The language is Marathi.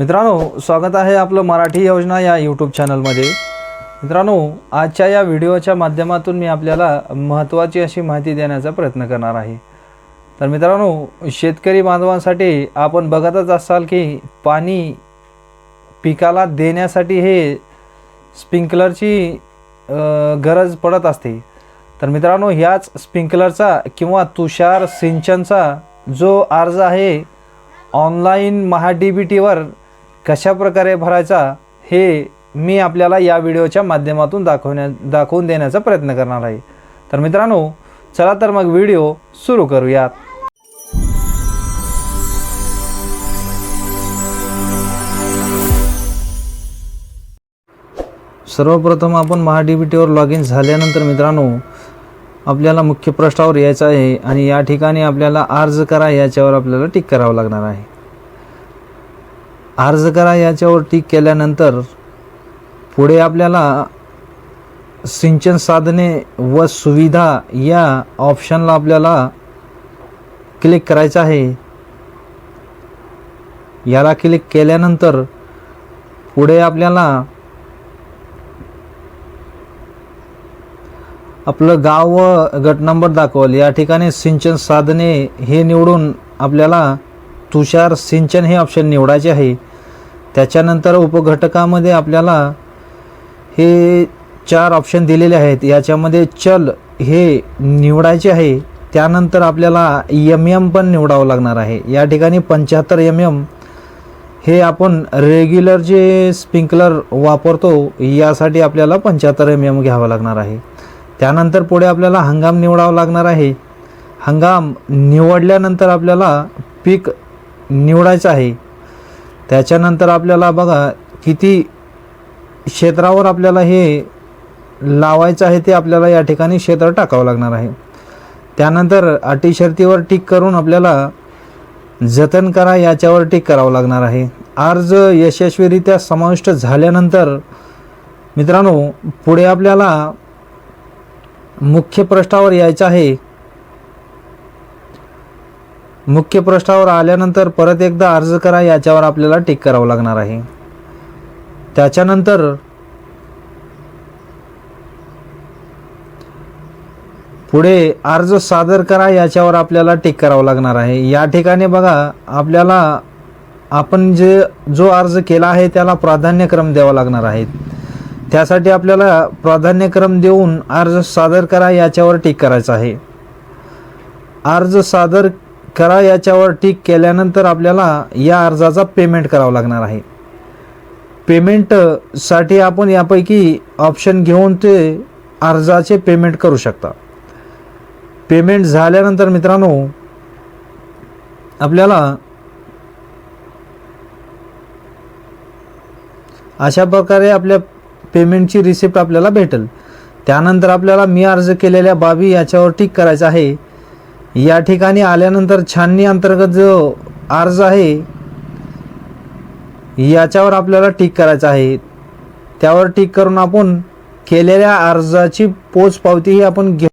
मित्रांनो स्वागत आहे आपलं मराठी योजना या यूट्यूब चॅनलमध्ये मित्रांनो आजच्या या व्हिडिओच्या माध्यमातून मी आपल्याला महत्त्वाची अशी माहिती देण्याचा प्रयत्न करणार आहे. तर मित्रांनो शेतकरी बांधवांसाठी आपण बघतच असाल की पाणी पिकाला देण्यासाठी हे स्प्रिंकलरची गरज पडत असते. तर मित्रांनो ह्याच स्प्रिंकलरचा किंवा तुषार सिंचनचा जो अर्ज आहे ऑनलाईन महा डी बी टीवर कशा प्रकारे भरायचा हे मी आपल्याला या व्हिडिओच्या माध्यमातून दाखवण्या दाखवून देण्याचा प्रयत्न करणार आहे. तर मित्रांनो चला तर मग व्हिडिओ सुरू करूयात. सर्वप्रथम आपण महा डी बी टीवर लॉग इन झाल्यानंतर मित्रांनो आपल्याला मुख्य पृष्ठावर यायचं आहे आणि या ठिकाणी आपल्याला अर्ज करा याच्यावर आपल्याला टिक करावं लागणार आहे. अर्ज करा याच्यावर टीक केल्यानंतर पुढे आपल्याला सिंचन साधने व सुविधा या ऑप्शनला आपल्याला क्लिक करायचं आहे. याला क्लिक केल्यानंतर पुढे आपल्याला आपलं गाव व गट नंबर दाखवल. या ठिकाणी सिंचन साधने हे निवडून आपल्याला तुषार सिंचन हे ऑप्शन निवडायचे आहे. त्याच्यानंतर उपघटकामध्ये आपल्याला हे चार ऑप्शन दिलेले आहेत. याच्यामध्ये चल हे निवडायचे आहे. त्यानंतर आपल्याला एम एम पण निवडावं लागणार आहे. या ठिकाणी पंच्याहत्तर एम एम हे आपण रेग्युलर जे स्प्रिंकलर वापरतो यासाठी आपल्याला पंच्याहत्तर एम एम घ्यावं लागणार आहे. त्यानंतर पुढे आपल्याला हंगाम निवडावा लागणार आहे. हंगाम निवडल्यानंतर आपल्याला पीक निवडायचं आहे. त्याच्यानंतर आपल्याला बघा किती क्षेत्रावर आपल्याला हे लावायचं आहे ते आपल्याला या ठिकाणी क्षेत्र टाकावं लागणार आहे. त्यानंतर अटी शर्तीवर टिक करून आपल्याला जतन करा याच्यावर टिक करावं लागणार आहे. अर्ज यशस्वीरित्या समाविष्ट झाल्यानंतर मित्रांनो पुढे आपल्याला मुख्य पृष्ठावर यायचं आहे. मुख्य पृष्ठावर आल्यानंतर परत एकदा अर्ज करा याच्यावर आपल्याला टिक करावं लागणार आहे. त्याच्यानंतर पुढे अर्ज सादर करा याच्यावर आपल्याला टिक करावं लागणार आहे. या ठिकाणी बघा आपल्याला आपण जे जो अर्ज केला आहे त्याला प्राधान्यक्रम द्यावा लागणार आहे. त्यासाठी आपल्याला प्राधान्यक्रम देऊन अर्ज सादर करा याच्यावर टिक करायचा आहे. अर्ज सादर करा याच्यावर टिक केल्यानंतर आपल्याला या अर्जाचा पेमेंट करावं लागणार आहे. पेमेंटसाठी आपण यापैकी ऑप्शन घेऊन ते अर्जाचे पेमेंट करू शकता. पेमेंट झाल्यानंतर मित्रांनो आपल्याला अशा प्रकारे आपल्या पेमेंटची रिसिप्ट आपल्याला भेटेल. त्यानंतर आपल्याला मी अर्ज केलेल्या बाबी याच्यावर टिक करायचं आहे. या ठिकाणी आल्यानंतर छाननी अंतर्गत जो अर्ज आहे याच्यावर आपल्याला टिक करायचं आहे. त्यावर टिक करून आपण केलेल्या अर्जाची पोच पावतीही आपण घेऊ.